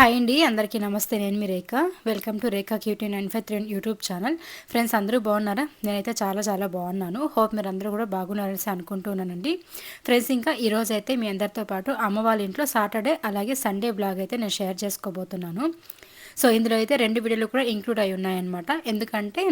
Hi అండి అందరికీ నమస్తే. నేను మీ Rekha. Welcome to Rekha cutie nine five three YouTube channel friends అందరూ బాగున్నారా? నేనైతే చాలా చాలా బాగున్నాను. హోప్ మీరు అందరూ కూడా బాగున్నారని అనుకుంటున్నానండి. ఫ్రెండ్స్ ఇంకా ఈరోజు అయితే మీ అందరితో పాటు అమ్మ వాళ్ళ ఇంట్లో సాటర్డే అలాగే సండే బ్లాగ్ అయితే నేను షేర్ చేసుకోబోతున్నాను. సో ఇందులో అయితే రెండు వీడియోలు కూడా ఇంక్లూడ్ అయి ఉన్నాయన్నమాట. ఎందుకంటే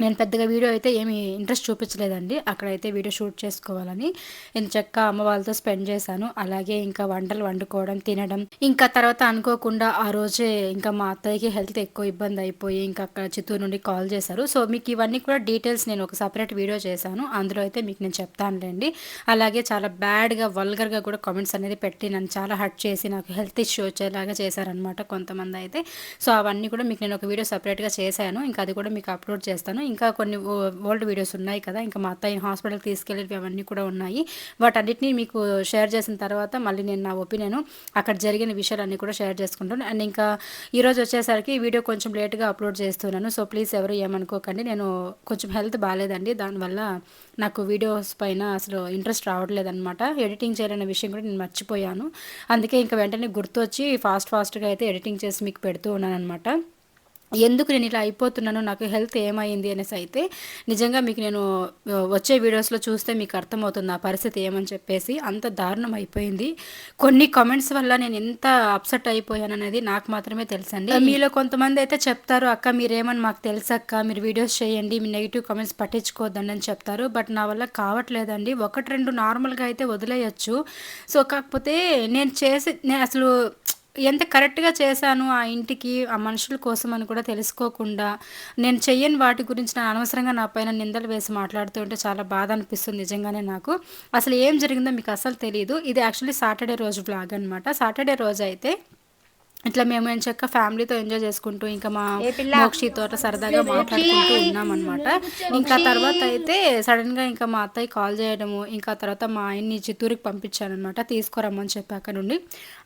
నేను పెద్దగా వీడియో అయితే ఏమి ఇంట్రెస్ట్ చూపించలేదండి. అక్కడైతే వీడియో షూట్ చేసుకోవాలని. నేను చక్క అమ్మ వాళ్ళతో స్పెండ్ చేశాను. అలాగే ఇంకా వంటలు వండుకోవడం తినడం. ఇంకా తర్వాత అనుకోకుండా ఆ రోజే ఇంకా మా అత్తయ్యకి హెల్త్ ఎక్కువ ఇబ్బంది అయిపోయి ఇంకా అక్కడ చిత్తూరు నుండి కాల్ చేశారు. సో మీకు ఇవన్నీ కూడా డీటెయిల్స్ నేను ఒక సపరేట్ వీడియో చేశాను. అందులో అయితే మీకు నేను చెప్తానులేండి. అలాగే చాలా బ్యాడ్గా వల్గర్గా కూడా కామెంట్స్ అనేది పెట్టి నన్ను చాలా హర్ట్ చేసి నాకు హెల్త్ ఇష్యూ వచ్చేలాగా చేశారనమాట కొంతమంది అయితే. సో అవన్నీ కూడా మీకు నేను ఒక వీడియో సపరేట్గా చేశాను. ఇంకా అది కూడా మీకు అప్లోడ్ చేస్తాను. ఇంకా కొన్ని ఓల్డ్ వీడియోస్ ఉన్నాయి కదా. ఇంకా మా అత్తయ్య హాస్పిటల్కి తీసుకెళ్ళేవి అవన్నీ కూడా ఉన్నాయి. వాటన్నిటిని మీకు షేర్ చేసిన తర్వాత మళ్ళీ నేను నా ఒపీనియన్ అక్కడ జరిగిన విషయాలన్నీ కూడా షేర్ చేసుకుంటాను. అండ్ ఇంకా ఈరోజు వచ్చేసరికి వీడియో కొంచెం లేట్గా అప్లోడ్ చేస్తున్నాను. సో ప్లీజ్ ఎవరు ఏమనుకోకండి. నేను కొంచెం హెల్త్ బాగాలేదండి. దానివల్ల నాకు వీడియోస్ పైన అసలు ఇంట్రెస్ట్ రావట్లేదనమాట ఎడిటింగ్ చేయాలనే విషయం కూడా నేను మర్చిపోయాను. అందుకే ఇంకా వెంటనే గుర్తొచ్చి ఫాస్ట్ ఫాస్ట్గా అయితే ఎడిటింగ్ చేసి మీకు పెడుతూ ఉన్నాను అనమాట ఎందుకు నేను ఇలా అయిపోతున్నాను నాకు హెల్త్ ఏమైంది అనేసి అయితే నిజంగా మీకు నేను వచ్చే వీడియోస్లో చూస్తే మీకు అర్థమవుతుంది ఆ పరిస్థితి ఏమని చెప్పేసి అంత దారుణం అయిపోయింది. కొన్ని కామెంట్స్ వల్ల నేను ఎంత అప్సెట్ అయిపోయాను అనేది నాకు మాత్రమే తెలుసండి. మీలో కొంతమంది అయితే చెప్తారు అక్క మీరేమని మాకు తెలుసక్క? మీరు వీడియోస్ చేయండి మీ నెగిటివ్ కామెంట్స్ పట్టించుకోవద్దండి అని చెప్తారు. బట్ నా వల్ల కావట్లేదండి. ఒకటి రెండు నార్మల్గా అయితే వదిలేయచ్చు. సో కాకపోతే నేను చేసి నేను అసలు ఎంత కరెక్ట్గా చేశాను ఆ ఇంటికి ఆ మనుషుల కోసం అని కూడా తెలుసుకోకుండా నేను చెయ్యని వాటి గురించి నా అనవసరంగా నా పైన నిందలు వేసి మాట్లాడుతూ ఉంటే చాలా బాధ అనిపిస్తుంది నిజంగానే నాకు. అసలు ఏం జరిగిందో మీకు అసలు తెలియదు ఇది యాక్చువల్లీ సాటర్డే రోజు బ్లాగ్ అనమాట సాటర్డే రోజు అయితే ఇట్లా మేము ఏం చెక్క ఫ్యామిలీతో ఎంజాయ్ చేసుకుంటూ ఇంకా మా మోక్షితో సరదాగా మాట్లాడుకుంటూ ఉన్నాం అనమాట ఇంకా తర్వాత అయితే సడన్గా ఇంకా మా అత్తయ్య కాల్ చేయడము ఇంకా తర్వాత మా ఆయన్ని చిత్తూరుకి పంపించానమాట తీసుకురమ్మని చెప్పి అక్కడ నుండి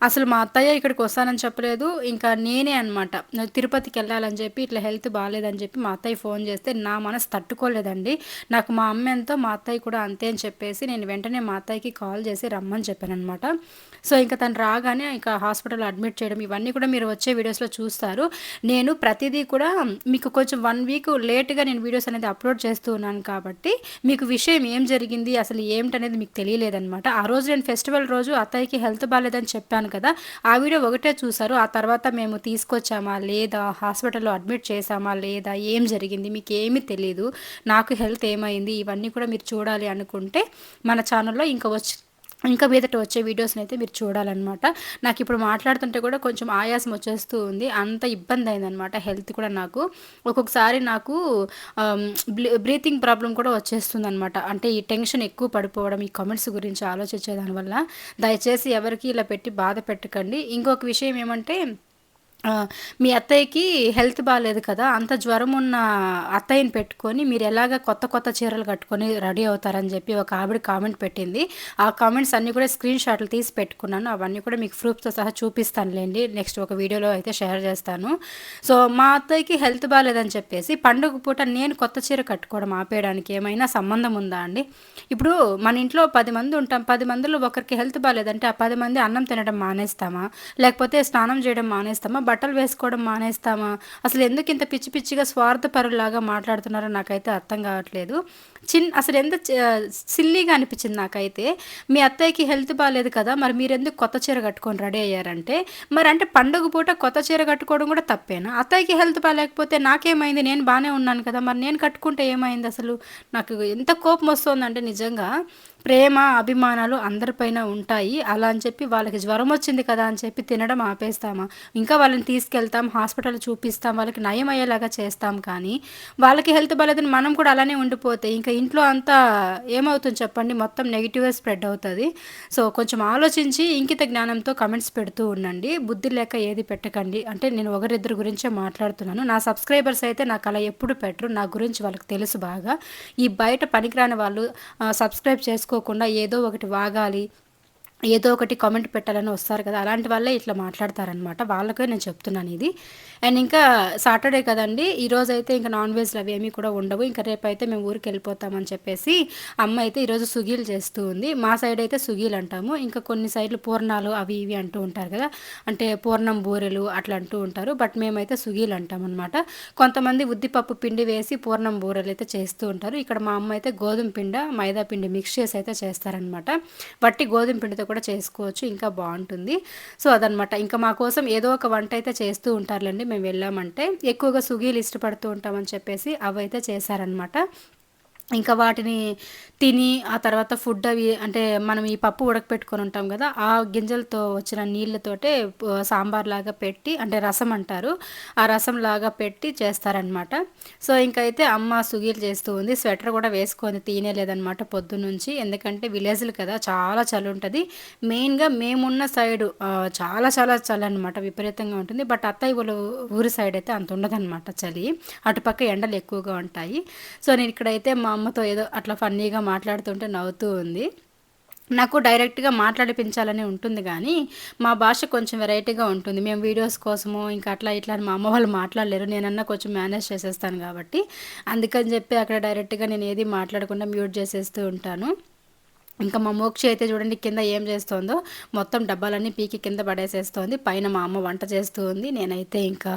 అసలు మా అత్తయ్య ఇక్కడికి వస్తానని చెప్పలేదు. ఇంకా నేనే అనమాట తిరుపతికి వెళ్ళాలని చెప్పి ఇట్లా హెల్త్ బాగాలేదని చెప్పి మా అత్తయ్య ఫోన్ చేస్తే నా మనసు తట్టుకోలేదండి. నాకు మా అమ్మ ఎంతో మా అత్తయ్య కూడా అంతే అని చెప్పేసి నేను వెంటనే మా అత్తయ్యకి కాల్ చేసి రమ్మని చెప్పాను అనమాట సో ఇంకా తను రాగానే ఇంకా హాస్పిటల్ అడ్మిట్ చేయడం ఇవన్నీ కూడా మీరు వచ్చే వీడియోస్లో చూస్తారు. నేను ప్రతిదీ కూడా మీకు కొంచెం వన్ వీక్ లేట్గా నేను వీడియోస్ అనేది అప్లోడ్ చేస్తూ ఉన్నాను కాబట్టి మీకు విషయం ఏం జరిగింది అసలు ఏమిటనేది మీకు తెలియలేదనమాట ఆ రోజు నేను ఫెస్టివల్ రోజు అత్తయ్యకి హెల్త్ బాగాలేదని చెప్పాను కదా ఆ వీడియో ఒకటే చూసారు ఆ తర్వాత మేము తీసుకొచ్చామా లేదా హాస్పిటల్లో అడ్మిట్ చేసామా లేదా ఏం జరిగింది మీకు ఏమీ తెలియదు నాకు హెల్త్ ఏమైంది ఇవన్నీ కూడా మీరు చూడాలి అనుకుంటే మన ఛానల్లో ఇంకా వచ్చి ఇంకా మీదట వచ్చే వీడియోస్ని అయితే మీరు చూడాలన్నమాట. నాకు ఇప్పుడు మాట్లాడుతుంటే కూడా కొంచెం ఆయాసం వచ్చేస్తూ ఉంది. అంత ఇబ్బంది అయిందనమాట హెల్త్ కూడా నాకు. ఒక్కొక్కసారి నాకు బ్రీతింగ్ ప్రాబ్లం కూడా వచ్చేస్తుంది అనమాట అంటే ఈ టెన్షన్ ఎక్కువ పడిపోవడం ఈ కమెంట్స్ గురించి ఆలోచించే దానివల్ల దయచేసి ఎవరికి ఇలా పెట్టి బాధ పెట్టకండి. ఇంకొక విషయం ఏమంటే మీ అత్తయ్యకి హెల్త్ బాగాలేదు కదా అంత జ్వరం ఉన్న అత్తయ్యని పెట్టుకొని మీరు ఎలాగ కొత్త కొత్త చీరలు కట్టుకొని రెడీ అవుతారని చెప్పి ఒక ఆవిడ కామెంట్ పెట్టింది. ఆ కామెంట్స్ అన్నీ కూడా స్క్రీన్ షాట్లు తీసి పెట్టుకున్నాను. అవన్నీ కూడా మీకు ప్రూఫ్తో సహా చూపిస్తానులేండి. నెక్స్ట్ ఒక వీడియోలో అయితే షేర్ చేస్తాను. సో మా అత్తయ్యకి హెల్త్ బాగాలేదని చెప్పేసి పండుగ పూట నేను కొత్త చీర కట్టుకోవడం ఆపేయడానికి ఏమైనా సంబంధం ఉందా అండి? ఇప్పుడు మన ఇంట్లో పది మంది ఉంటాం. పది మందిలో ఒకరికి హెల్త్ బాగాలేదంటే ఆ పది మంది అన్నం తినడం మానేస్తామా? లేకపోతే స్నానం చేయడం మానేస్తామా? బట్టలు వేసుకోవడం మానేస్తామా? అసలు ఎందుకు ఇంత పిచ్చి పిచ్చిగా స్వార్థపరులాగా మాట్లాడుతున్నారో నాకైతే అర్థం కావట్లేదు. చిన్ అసలు ఎంత సిల్లీగా అనిపించింది నాకైతే మీ అత్తయ్యకి హెల్త్ బాగాలేదు కదా మరి మీరు ఎందుకు కొత్త చీర కట్టుకొని రెడీ అయ్యారంటే మరి అంటే పండుగ పూట కొత్త చీర కట్టుకోవడం కూడా తప్పేనా? అత్తయ్యకి హెల్త్ బాగాలేకపోతే నాకేమైంది? నేను బాగానే ఉన్నాను కదా మరి నేను కట్టుకుంటే ఏమైంది అసలు? నాకు ఎంత కోపం వస్తుందంటే నిజంగా ప్రేమ అభిమానాలు అందరిపైన ఉంటాయి. అలా అని చెప్పి వాళ్ళకి జ్వరం వచ్చింది కదా అని చెప్పి తినడం ఆపేస్తామా? ఇంకా వాళ్ళని తీసుకెళ్తాం హాస్పిటల్ చూపిస్తాం వాళ్ళకి నయం అయ్యేలాగా చేస్తాం కానీ వాళ్ళకి హెల్త్ బాగాలేదని మనం కూడా అలానే ఉండిపోతే ఇంకా ఇంట్లో అంతా ఏమవుతుంది చెప్పండి? మొత్తం నెగిటివ్గా స్ప్రెడ్ అవుతుంది. సో కొంచెం ఆలోచించి ఇంకిత జ్ఞానంతో కమెంట్స్ పెడుతూ ఉండండి. బుద్ధి లేక ఏది పెట్టకండి. అంటే నేను ఒకరిద్దరి గురించే మాట్లాడుతున్నాను. నా సబ్స్క్రైబర్స్ అయితే నాకు అలా ఎప్పుడు పెట్టరు. నా గురించి వాళ్ళకి తెలుసు బాగా. ఈ బయట పనికిరాని వాళ్ళు సబ్స్క్రైబ్ తీసుకోకుండా ఏదో ఒకటి వాగాలి ఏదో ఒకటి కామెంట్ పెట్టాలని వస్తారు కదా. అలాంటి వాళ్ళే ఇట్లా మాట్లాడతారనమాట వాళ్ళకే నేను చెప్తున్నాను ఇది. అండ్ ఇంకా సాటర్డే కదండి ఈరోజు అయితే ఇంకా నాన్ వెజ్లు అవి ఏమీ కూడా ఉండవు. ఇంకా రేపు అయితే మేము ఊరికి వెళ్ళిపోతామని చెప్పేసి అమ్మ అయితే ఈరోజు సుగీలు చేస్తూ ఉంది. మా సైడ్ అయితే సుగీలు అంటాము. ఇంకా కొన్ని సైడ్లు పూర్ణాలు అవి ఇవి అంటూ ఉంటారు కదా అంటే పూర్ణం బూరెలు అట్లా అంటూ ఉంటారు. బట్ మేమైతే సుగీలు అంటాం అనమాట కొంతమంది ఉద్దిపప్పు పిండి వేసి పూర్ణం బూరెలు అయితే చేస్తూ ఉంటారు. ఇక్కడ మా అమ్మ అయితే గోధుమ పిండ మైదా పిండి మిక్స్ చేసి అయితే చేస్తారనమాట వట్టి గోధుమ పిండితో కూడా చేసుకోవచ్చు ఇంకా బాగుంటుంది. సో అదనమాట ఇంకా మా కోసం ఏదో ఒక వంట అయితే చేస్తూ ఉంటారులేండి. మేము వెళ్ళామంటే ఎక్కువగా సుగీలు ఇష్టపడుతూ ఉంటామని చెప్పేసి అవైతే చేశారనమాట ఇంకా వాటిని తిని ఆ తర్వాత ఫుడ్ అవి అంటే మనం ఈ పప్పు ఉడకపెట్టుకొని ఉంటాం కదా ఆ గింజలతో వచ్చిన నీళ్ళతోటే సాంబార్ లాగా పెట్టి అంటే రసం అంటారు ఆ రసం లాగా పెట్టి చేస్తారనమాట సో ఇంకైతే అమ్మ సుగీలు చేస్తూ ఉంది. స్వెటర్ కూడా వేసుకొని తీనేలేదనమాట పొద్దున్నుంచి ఎందుకంటే విలేజ్లు కదా చాలా చలి ఉంటుంది. మెయిన్గా మేమున్న సైడు చాలా చాలా చలి అనమాట విపరీతంగా ఉంటుంది. బట్ అత్తయ్య వాళ్ళ ఊరి సైడ్ అయితే అంత ఉండదన్నమాట చలి. అటుపక్క ఎండలు ఎక్కువగా ఉంటాయి. సో నేను ఇక్కడైతే మా అమ్మతో ఏదో అట్లా ఫన్నీగా మాట్లాడుతుంటే నవ్వుతూ ఉంది. నాకు డైరెక్ట్గా మాట్లాడిపించాలని ఉంటుంది కానీ మా భాష కొంచెం వెరైటీగా ఉంటుంది. మేము వీడియోస్ కోసము ఇంకా అట్లా ఇట్లా మా అమ్మ వాళ్ళు మాట్లాడలేరు. నేనన్నా కొంచెం మేనేజ్ చేసేస్తాను కాబట్టి. అందుకని చెప్పి అక్కడ డైరెక్ట్గా నేను ఏది మాట్లాడకుండా మ్యూట్ చేసేస్తూ ఉంటాను. ఇంకా మా మోక్షి అయితే చూడండి కింద ఏం చేస్తుందో మొత్తం డబ్బాలన్నీ పీకి కింద పడేసేస్తోంది. పైన మా అమ్మ వంట చేస్తూ ఉంది. నేనైతే ఇంకా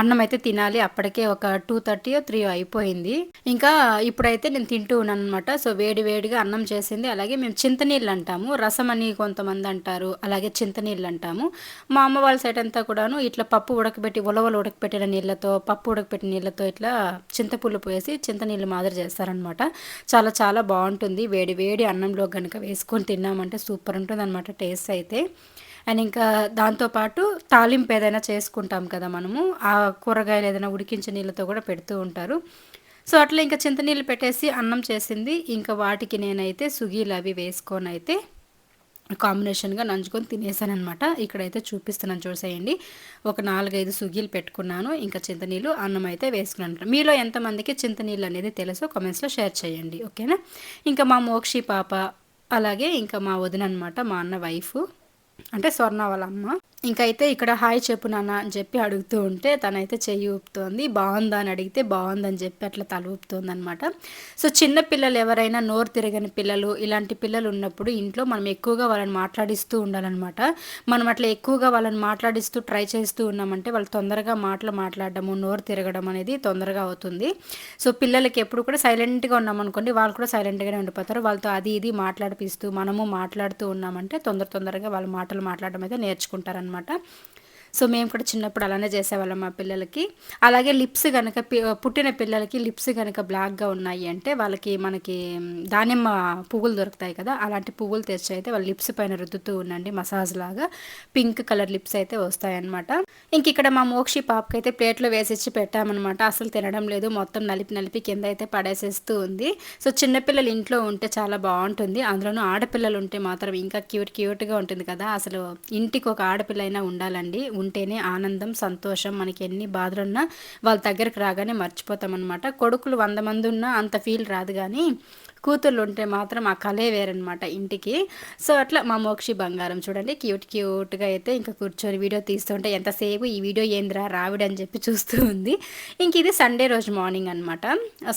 అన్నం అయితే తినాలి. అప్పటికే ఒక టూ థర్టీ త్రీ అయిపోయింది. ఇంకా ఇప్పుడైతే నేను తింటూ ఉన్నాను అనమాట సో వేడి వేడిగా అన్నం చేసింది. అలాగే మేము చింతనీళ్ళు అంటాము. రసం అని కొంతమంది అంటారు. అలాగే చింతనీళ్ళు అంటాము. మా అమ్మ వాళ్ళ సైడ్ అంతా కూడాను ఇట్లా పప్పు ఉడకబెట్టి ఉలవలు ఉడకబెట్టిన నీళ్ళతో పప్పు ఉడకబెట్టిన నీళ్ళతో ఇట్లా చింతపుల్లు పోసి చింతనీళ్ళు మాదిరి చేస్తారనమాట చాలా చాలా బాగుంటుంది. వేడి వేడి అన్నంలో కనుక వేసుకొని తిన్నామంటే సూపర్ ఉంటుంది అనమాట టేస్ట్ అయితే. అండ్ ఇంకా దాంతోపాటు తాలింపు ఏదైనా చేసుకుంటాం కదా మనము ఆ కూరగాయలు ఏదైనా ఉడికించే నీళ్ళతో కూడా పెడుతూ ఉంటారు. సో అట్లా ఇంకా చింతనీళ్ళు పెట్టేసి అన్నం చేసింది. ఇంకా వాటికి నేనైతే సుగీలు అవి వేసుకొని అయితే కాంబినేషన్గా నంచుకొని తినేసాను అనమాట ఇక్కడైతే చూపిస్తున్నాను చూసేయండి. ఒక నాలుగైదు సుగీలు పెట్టుకున్నాను. ఇంకా చింతనీళ్ళు అన్నం అయితే వేసుకున్నాను మీలో ఎంతమందికి చింతనీళ్ళు అనేది తెలుసో కామెంట్స్లో షేర్ చేయండి. ఓకేనా? ఇంకా మా మోక్షి పాప అలాగే ఇంకా మా వదిన అనమాట మా అన్న వైఫ్. అంటే స్వర్ణ వాళ్ళ అమ్మ. ఇంకైతే ఇక్కడ హాయ్ చెప్పు నాన్న అని చెప్పి అడుగుతూ ఉంటే తనైతే చెయ్యి ఊపుతోంది. బాగుందా అని అడిగితే బాగుందని చెప్పి అట్లా తల ఊపుతోంది అనమాట సో చిన్న పిల్లలు ఎవరైనా నోరు తిరగని పిల్లలు ఇలాంటి పిల్లలు ఉన్నప్పుడు ఇంట్లో మనం ఎక్కువగా వాళ్ళని మాట్లాడిస్తూ ఉండాలన్నమాట. మనం అట్లా ఎక్కువగా వాళ్ళని మాట్లాడిస్తూ ట్రై చేస్తూ ఉన్నామంటే వాళ్ళు తొందరగా మాటలు మాట్లాడడము నోరు తిరగడం అనేది తొందరగా అవుతుంది. సో పిల్లలకి ఎప్పుడు కూడా సైలెంట్గా ఉన్నామనుకోండి వాళ్ళు కూడా సైలెంట్గానే ఉండిపోతారు. వాళ్ళతో అది ఇది మాట్లాడిపిస్తూ మనము మాట్లాడుతూ ఉన్నామంటే తొందర తొందరగా వాళ్ళ మాటలు మాట్లాడడం అయితే నేర్చుకుంటారనమాట అనమాట. సో మేము కూడా చిన్నప్పుడు అలానే చేసేవాళ్ళం మా పిల్లలకి. అలాగే లిప్స్ కనుక పుట్టిన పిల్లలకి లిప్స్ కనుక బ్లాక్గా ఉన్నాయి అంటే వాళ్ళకి మనకి దానిమ్మ పువ్వులు దొరుకుతాయి కదా అలాంటి పువ్వులు తెచ్చి అయితే వాళ్ళ లిప్స్ పైన రుద్దుతూ ఉండండి మసాజ్ లాగా. పింక్ కలర్ లిప్స్ అయితే వస్తాయన్నమాట. ఇంక ఇక్కడ మా మోక్షి పాపకి అయితే ప్లేట్లో వేసిచ్చి పెట్టామన్నమాట. అసలు తినడం లేదు మొత్తం నలిపి నలిపి కింద అయితే పడేసేస్తూ ఉంది. సో చిన్నపిల్లలు ఇంట్లో ఉంటే చాలా బాగుంటుంది. అందులోనూ ఆడపిల్లలు ఉంటే మాత్రం ఇంకా క్యూట్ క్యూట్గా ఉంటుంది కదా. అసలు ఇంటికి ఒక ఆడపిల్ల అయినా ఉండాలండి. ఉంటేనే ఆనందం సంతోషం మనకి ఎన్ని బాధలున్నా వాళ్ళ దగ్గరకు రాగానే మర్చిపోతాం అనమాట కొడుకులు వంద మంది ఉన్నా అంత ఫీల్ రాదు కానీ కూతుర్లు ఉంటే మాత్రం ఆ కలే వేరనమాట ఇంటికి. సో అట్లా మా మోక్షి బంగారం చూడండి. క్యూట్ క్యూట్గా అయితే ఇంకా కూర్చొని వీడియో తీస్తుంటే ఎంతసేపు ఈ వీడియో ఏందిరా రావిడ అని చెప్పి చూస్తూ ఉంది. ఇంక ఇది సండే రోజు మార్నింగ్ అనమాట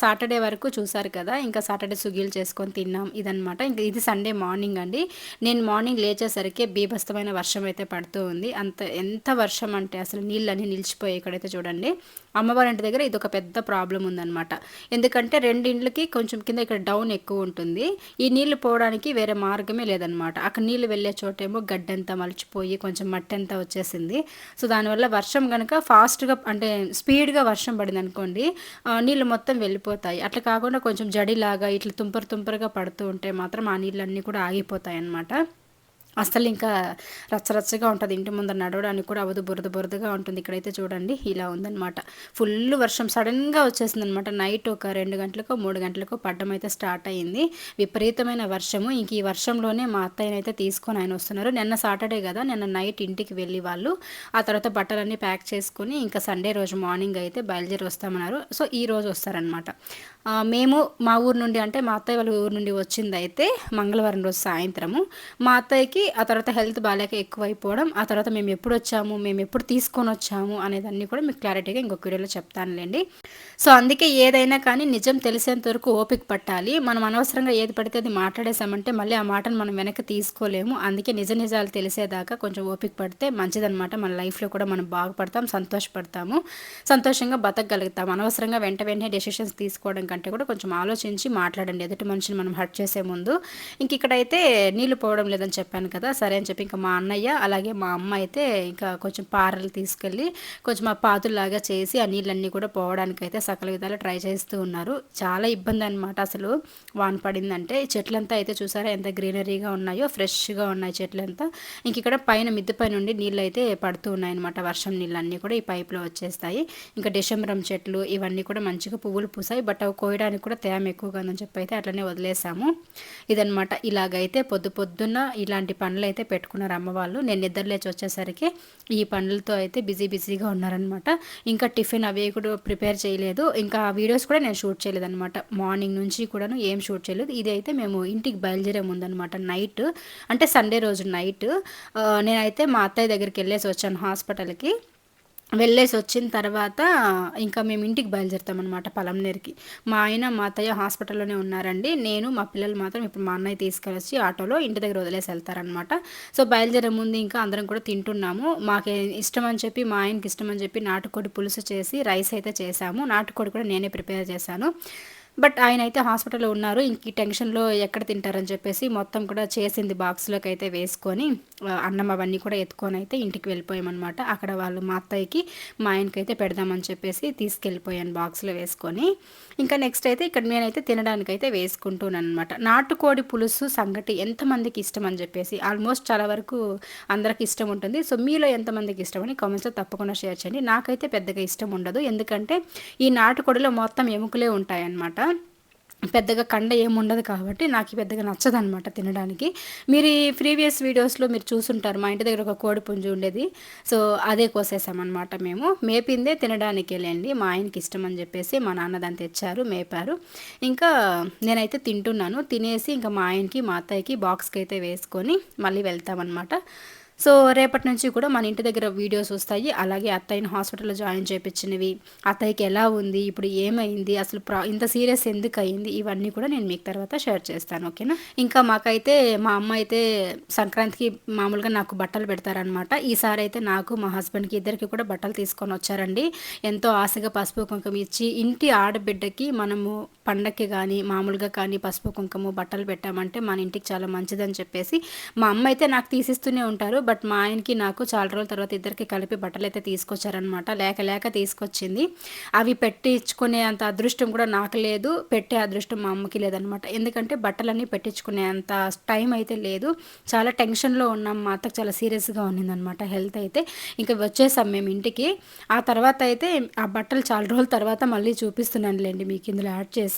సాటర్డే వరకు చూసారు కదా ఇంకా సాటర్డే సుగీలు చేసుకొని తిన్నాం ఇదనమాట ఇంకా ఇది సండే మార్నింగ్ అండి. నేను మార్నింగ్ లేచేసరికి బీభస్తమైన వర్షం అయితే పడుతూ ఉంది. అంత ఎంత వర్షం అంటే అసలు నీళ్ళన్నీ నిలిచిపోయాయి ఇక్కడైతే చూడండి. అమ్మవారి ఇంటి దగ్గర ఇది ఒక పెద్ద ప్రాబ్లం ఉందన్నమాట. ఎందుకంటే రెండు ఇండ్లకి కొంచెం కింద ఇక్కడ డౌన్ ఎక్కువ ఉంటుంది ఈ నీళ్ళు పోవడానికి వేరే మార్గమే లేదనమాట అక్కడ నీళ్ళు వెళ్ళే చోటేమో గడ్డంతా మలిచిపోయి కొంచెం మట్టి అంతా వచ్చేసింది. సో దానివల్ల వర్షం కనుక ఫాస్ట్గా అంటే స్పీడ్గా వర్షం పడింది అనుకోండి నీళ్ళు మొత్తం వెళ్ళిపోతాయి. అట్లా కాకుండా కొంచెం జడిలాగా ఇట్లా తుంపర తుంపరగా పడుతూ ఉంటే మాత్రం ఆ నీళ్ళన్నీ కూడా ఆగిపోతాయి అన్నమాట అసలు ఇంకా రచ్చరచ్చగా ఉంటుంది. ఇంటి ముందర నడవడానికి కూడా అవదు బురద బురదగా ఉంటుంది. ఇక్కడైతే చూడండి ఇలా ఉందన్నమాట. ఫుల్ వర్షం సడన్గా వచ్చేసింది అనమాట నైట్ ఒక రెండు గంటలకో మూడు గంటలకో పడ్డం అయితే స్టార్ట్ అయ్యింది. విపరీతమైన వర్షము. ఇంక ఈ వర్షంలోనే మా అత్తయ్యనైతే తీసుకొని ఆయన వస్తున్నారు. నిన్న సాటర్డే కదా నిన్న నైట్ ఇంటికి వెళ్ళి వాళ్ళు ఆ తర్వాత బట్టలన్నీ ప్యాక్ చేసుకొని ఇంకా సండే రోజు మార్నింగ్ అయితే బయలుదేరి వస్తామన్నారు. సో ఈ రోజు వస్తారనమాట మేము మా ఊరు నుండి అంటే మా అత్తయ్య వాళ్ళ ఊరు నుండి వచ్చింది అయితే మంగళవారం రోజు సాయంత్రము. మా అత్తయ్యకి ఆ తర్వాత హెల్త్ బాగాలేక ఎక్కువైపోవడం ఆ తర్వాత మేము ఎప్పుడు వచ్చాము మేము ఎప్పుడు తీసుకొని వచ్చాము అనేదాన్ని కూడా మీకు క్లారిటీగా ఇంకొక వీడియోలో చెప్తానులేండి. సో అందుకే ఏదైనా కానీ నిజం తెలిసేంత వరకు ఓపిక పట్టాలి. మనం అనవసరంగా ఏది పడితే అది మాట్లాడేసామంటే మళ్ళీ ఆ మాటను మనం వెనక్కి తీసుకోలేము. అందుకే నిజ నిజాలు తెలిసేదాకా కొంచెం ఓపిక పడితే మంచిదనమాట మన లైఫ్లో కూడా మనం బాగుపడతాం సంతోషపడతాము సంతోషంగా బతకగలుగుతాం. అనవసరంగా వెంట వెంటనే డెసిషన్స్ తీసుకోవడం కంటే కూడా కొంచెం ఆలోచించి మాట్లాడండి. ఎదుటి మనిషిని మనం హర్ట్ చేసే ముందు. ఇంక ఇక్కడైతే నీళ్ళు పోవడం లేదని చెప్పాను కదా సరే అని చెప్పి ఇంకా మా అన్నయ్య అలాగే మా అమ్మ అయితే ఇంకా కొంచెం పారలు తీసుకెళ్ళి కొంచెం ఆ పాతుల్లాగా చేసి ఆ నీళ్ళన్నీ కూడా పోవడానికి అయితే సకల విధాలు ట్రై చేస్తూ ఉన్నారు. చాలా ఇబ్బంది అనమాట అసలు వాన పడిందంటే. చెట్లంతా అయితే చూసారా ఎంత గ్రీనరీగా ఉన్నాయో ఫ్రెష్గా ఉన్నాయి చెట్లంతా. ఇంక ఇక్కడ పైన మిద్దె పై నుండి నీళ్ళు అయితే పడుతూ ఉన్నాయి అనమాట వర్షం నీళ్ళు అన్నీ కూడా ఈ పైప్లో వచ్చేస్తాయి. ఇంకా డిసెంబరం చెట్లు ఇవన్నీ కూడా మంచిగా పువ్వులు పూసాయి. బట్ అవి కోయడానికి కూడా తేమ ఎక్కువగా ఉందని చెప్పి అయితే అట్లనే వదిలేసాము. ఇదనమాట ఇలాగైతే పొద్దు పొద్దున్న ఇలాంటి పనులు అయితే పెట్టుకున్నారు అమ్మవాళ్ళు నేను నిద్రలేచి వచ్చేసరికి ఈ పనులతో అయితే బిజీ బిజీగా ఉన్నారనమాట ఇంకా టిఫిన్ అవి కూడా ప్రిపేర్ చేయలేదు. ఇంకా వీడియోస్ కూడా నేను షూట్ చేయలేదు అనమాట మార్నింగ్ నుంచి కూడాను ఏం షూట్ చేయలేదు. ఇది అయితే మేము ఇంటికి బయలుదేరే ముందనమాట నైట్. అంటే సండే రోజు నైట్. నేనైతే మా అత్తయ్య దగ్గరికి వెళ్ళేసి వచ్చాను హాస్పిటల్కి. వెళ్ళేసి వచ్చిన తర్వాత ఇంకా మేము ఇంటికి బయలుదేరుతామన్నమాట పలంనేరికి మా ఆయన మా అత్తయ్య హాస్పిటల్లోనే ఉన్నారండి. నేను మా పిల్లలు మాత్రం ఇప్పుడు మా అన్నయ్య తీసుకెళ్ళి ఆటోలో ఇంటి దగ్గర వదిలేసి వెళ్తారనమాట సో బయలుదేరే ముందు ఇంకా అందరం కూడా తింటున్నాము. మాకు ఇష్టం అని చెప్పి మా ఆయనకి ఇష్టం అని చెప్పి నాటుకోడి పులుసు చేసి రైస్ అయితే చేశాము. నాటుకోడి కూడా నేనే ప్రిపేర్ చేశాను. బట్ ఆయన అయితే హాస్పిటల్లో ఉన్నారు. ఇంక ఈ టెన్షన్లో ఎక్కడ తింటారని చెప్పేసి మొత్తం కూడా చేసింది బాక్స్లోకి అయితే వేసుకొని అన్నం అవన్నీ కూడా ఎత్తుకొని అయితే ఇంటికి వెళ్ళిపోయామన్నమాట. అక్కడ వాళ్ళు మా అత్తయ్యకి మా ఆయనకి అయితే పెడదామని చెప్పేసి తీసుకెళ్ళిపోయాను బాక్స్లో వేసుకొని. ఇంకా నెక్స్ట్ అయితే ఇక్కడ నేనైతే తినడానికి అయితే వేసుకుంటున్నాను అనమాట నాటుకోడి పులుసు సంగటి ఎంతమందికి ఇష్టం అని చెప్పేసి ఆల్మోస్ట్ చాలా వరకు అందరికి ఇష్టం ఉంటుంది. సో మీలో ఎంతమందికి ఇష్టం అని కామెంట్స్లో తప్పకుండా షేర్ చేయండి. నాకైతే పెద్దగా ఇష్టం ఉండదు. ఎందుకంటే ఈ నాటుకోడిలో మొత్తం ఎముకలే ఉంటాయన్నమాట. పెద్దగా కండ ఏముండదు కాబట్టి నాకు పెద్దగా నచ్చదనమాట తినడానికి. మీరు ఈ ప్రీవియస్ వీడియోస్లో మీరు చూసుంటారు మా ఇంటి దగ్గర ఒక కోడి పుంజు ఉండేది. సో అదే కోసేసామన్నమాట మేము. మేపిందే తినడానికి వెళ్ళండి మా ఆయనకి ఇష్టం అని చెప్పేసి మా నాన్న దాన్ని తెచ్చారు మేపారు. ఇంకా నేనైతే తింటున్నాను. తినేసి ఇంకా మా ఆయనకి మా అత్తయ్యకి బాక్స్కి అయితే వేసుకొని మళ్ళీ వెళ్తామన్నమాట. సో రేపటి నుంచి కూడా మన ఇంటి దగ్గర వీడియోస్ వస్తాయి. అలాగే అత్తయ్యని హాస్పిటల్లో జాయిన్ చేయించినవి అత్తయ్యకి ఎలా ఉంది? ఇప్పుడు ఏమైంది? అసలు ప్రా ఇంత సీరియస్ ఎందుకు అయింది? ఇవన్నీ కూడా నేను మీకు తర్వాత షేర్ చేస్తాను. ఓకేనా? ఇంకా మాకైతే మా అమ్మ అయితే సంక్రాంతికి మామూలుగా నాకు బట్టలు పెడతారనమాట ఈసారి అయితే నాకు మా హస్బెండ్కి ఇద్దరికి కూడా బట్టలు తీసుకొని వచ్చారండి. ఎంతో ఆశగా పసుపు కుంకుమ ఇచ్చి ఇంటి ఆడబిడ్డకి మనము పండక్కి కానీ మామూలుగా కానీ పసుపు కుంకుమ బట్టలు పెట్టామంటే మన ఇంటికి చాలా మంచిదని చెప్పేసి మా అమ్మ అయితే నాకు తీసిస్తూనే ఉంటారు. బట్ మా ఆయనకి నాకు చాలా రోజుల తర్వాత ఇద్దరికి కలిపి బట్టలు అయితే తీసుకొచ్చారనమాట లేక లేక తీసుకొచ్చింది. అవి పెట్టించుకునే అంత అదృష్టం కూడా నాకు లేదు. పెట్టే అదృష్టం మా అమ్మకి లేదనమాట ఎందుకంటే బట్టలన్నీ పెట్టించుకునే అంత టైం అయితే లేదు. చాలా టెన్షన్లో ఉన్నాం. మా అత్తకు చాలా సీరియస్గా ఉన్నిందనమాట హెల్త్ అయితే. ఇంకా వచ్చేసాం మేము ఇంటికి. ఆ తర్వాత అయితే ఆ బట్టలు చాలా రోజుల తర్వాత మళ్ళీ చూపిస్తున్నానులేండి మీకు ఇందులో యాడ్ చేసి.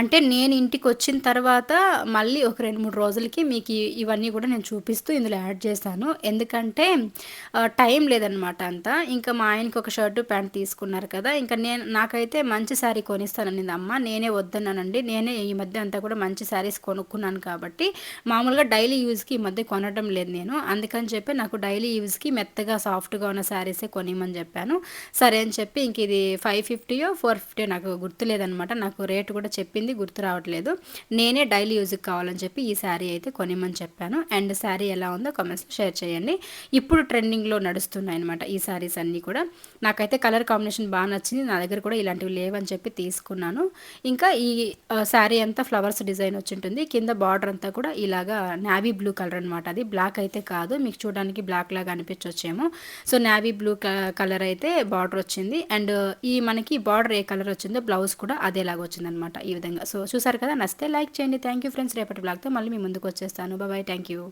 అంటే నేను ఇంటికి వచ్చిన తర్వాత మళ్ళీ ఒక రెండు మూడు రోజులకి మీకు ఇవన్నీ కూడా నేను చూపిస్తూ ఇందులో యాడ్ చేశాను. ఎందుకంటే టైం లేదనమాట అంతా. ఇంకా మా ఆయనకి ఒక షర్టు ప్యాంట్ తీసుకున్నారు కదా. ఇంకా నేను నాకైతే మంచి శారీ కొనిస్తానని అమ్మ నేనే వద్దన్నానండి. నేనే ఈ మధ్య అంతా కూడా మంచి శారీస్ కొనుక్కున్నాను కాబట్టి మామూలుగా డైలీ యూజ్కి ఈ మధ్య కొనడం లేదు నేను. అందుకని చెప్పి నాకు డైలీ యూజ్కి మెత్తగా సాఫ్ట్గా ఉన్న శారీసే కొనిమని చెప్పాను. సరే అని చెప్పి ఇంక ఇది ఫైవ్ ఫిఫ్టీయో ఫోర్ ఫిఫ్టీయో నాకు గుర్తులేదనమాట నాకు రేటు కూడా చెప్పింది గుర్తు రావట్లేదు. నేనే డైలీ యూజ్కి కావాలని చెప్పి ఈ శారీ అయితే కొనిమని చెప్పాను. అండ్ శారీ ఎలా ఉందో కామెంట్స్లో షేర్ చేయండి. ఇప్పుడు ట్రెండింగ్లో నడుస్తున్నాయి అనమాట ఈ శారీస్ అన్నీ కూడా. నాకైతే కలర్ కాంబినేషన్ బాగా నచ్చింది. నా దగ్గర కూడా ఇలాంటివి లేవని చెప్పి తీసుకున్నాను. ఇంకా ఈ శారీ అంతా ఫ్లవర్స్ డిజైన్ వచ్చి ఉంటుంది. కింద బార్డర్ అంతా కూడా ఇలాగా నావీ బ్లూ కలర్ అనమాట అది. బ్లాక్ అయితే కాదు. మీకు చూడడానికి బ్లాక్ లాగా అనిపించొచ్చేమో. సో నావీ బ్లూ కలర్ అయితే బార్డర్ వచ్చింది. అండ్ ఈ మనకి బార్డర్ ఏ కలర్ వచ్చిందో బ్లౌజ్ కూడా అదేలాగా వచ్చిందనమాట ఈ విధంగా. సో చూసారు కదా? నచ్చితే లైక్ చేయండి. థ్యాంక్ యూ ఫ్రెండ్స్ రేపటి బ్లాగ్తో మళ్ళీ మీ ముందుకు వచ్చేస్తాను. బాబాయ్ థ్యాంక్ యూ